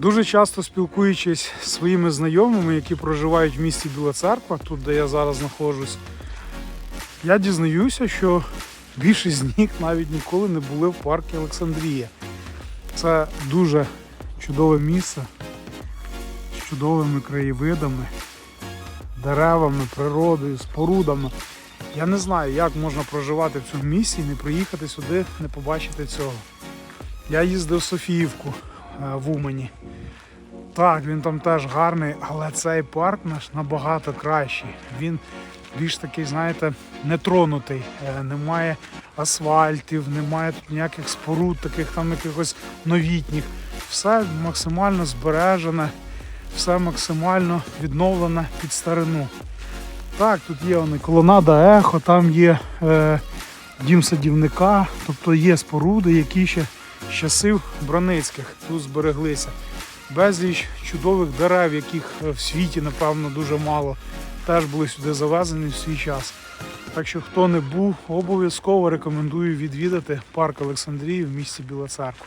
Дуже часто спілкуючись зі своїми знайомими, які проживають в місті Біла Церква, тут де я зараз знаходжусь, я дізнаюся, що більшість з них навіть ніколи не були в парку Олександрія. Це дуже чудове місце з чудовими краєвидами, деревами, природою, спорудами. Я не знаю, як можна проживати в цьому місці і не приїхати сюди, не побачити цього. Я їздив в Софіївку в Умані. Так, він там теж гарний, але цей парк наш набагато кращий. Він більш такий, знаєте, нетронутий. Е, Немає асфальтів, немає тут ніяких споруд, таких там якихось новітніх. Все максимально збережене, все максимально відновлене під старину. Так, тут є вони, колонада ехо, там є е, дім садівника, тобто є споруди, які ще з часів Броницьких тут збереглися. Безліч чудових дерев, яких в світі, напевно, дуже мало, теж були сюди завезені в свій час. Так що, хто не був, обов'язково рекомендую відвідати парк Олександрії в місті Біла Церква.